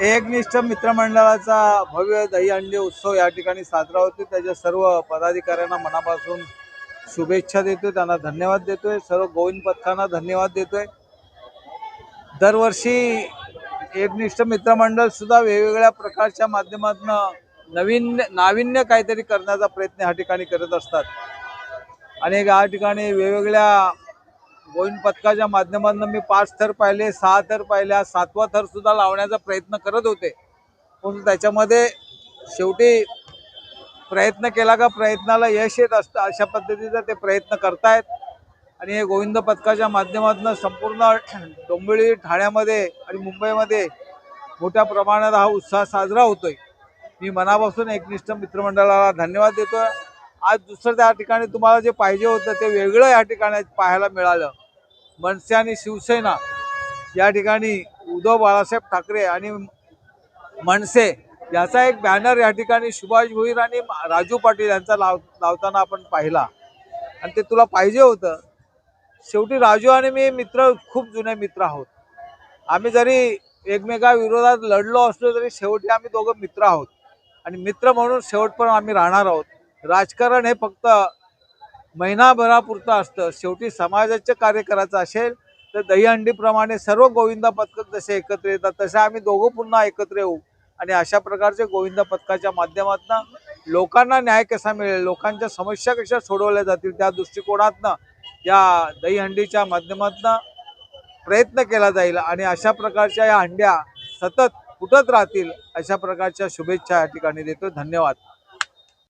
एकनिष्ठ मित्रमंडळाचा भव्य दहीहंडी उत्सव या ठिकाणी साजरा होतो त्याच्या सर्व पदाधिकाऱ्यांना मनापासून शुभेच्छा देतोय. त्यांना धन्यवाद देतोय. सर्व गोविंद पथकांना धन्यवाद देतोय. दरवर्षी एकनिष्ठ मित्रमंडळ सुद्धा वेगवेगळ्या प्रकारच्या माध्यमातून नवीन नाविन्य काहीतरी करण्याचा प्रयत्न ह्या ठिकाणी करत असतात. अनेक या ठिकाणी वेगवेगळ्या गोविंद पथकाच्या माध्यमातून मी पाच थर पाहिले सहा थर पाहिल्या सातवा थर सुद्धा लावण्याचा प्रयत्न करत होते. पण त्याच्यामध्ये शेवटी प्रयत्न केला का प्रयत्नाला यश येत असतं अशा पद्धतीचा ते प्रयत्न करतायत. आणि हे गोविंद पथकाच्या माध्यमातून संपूर्ण डोंबिवली ठाण्यामध्ये आणि मुंबईमध्ये मोठ्या प्रमाणात हा उत्साह साजरा होतोय. मी मनापासून एकनिष्ठ मित्रमंडळाला धन्यवाद देतोय. आज दुसरं त्या ठिकाणी तुम्हाला जे पाहिजे होतं ते वेगळं या ठिकाणी पाहायला मिळालं. मनसे आणि शिवसेना या ठिकाणी उद्धव बाळासाहेब ठाकरे आणि मनसे याचा एक बॅनर या ठिकाणी सुभाष भोईर आणि राजू पाटील यांचा लाव लावताना आपण पाहिला. आणि ते तुला पाहिजे होतं. शेवटी राजू आणि मी मित्र खूप जुने मित्र आहोत. आम्ही जरी एकमेकाविरोधात लढलो असलो तरी शेवटी आम्ही दोघं मित्र आहोत. आणि मित्र म्हणून शेवटपर्यंत आम्ही राहणार आहोत. राजकारण हे फक्त महिनाभरापुरतं असतं. शेवटी समाजाचे कार्य करायचं असेल तर दहीहंडीप्रमाणे सर्व गोविंदा पथक जसे एकत्र येतात तसे आम्ही दोघं पुन्हा एकत्र येऊ. आणि अशा प्रकारचे गोविंदा पथकाच्या माध्यमातून लोकांना न्याय कसा मिळेल लोकांच्या समस्या कशा सोडवल्या जातील त्या दृष्टिकोनातनं या दहीहंडीच्या माध्यमातून प्रयत्न केला जाईल. आणि अशा प्रकारच्या या हंड्या सतत फुटत राहतील अशा प्रकारच्या शुभेच्छा या ठिकाणी देतो. धन्यवाद.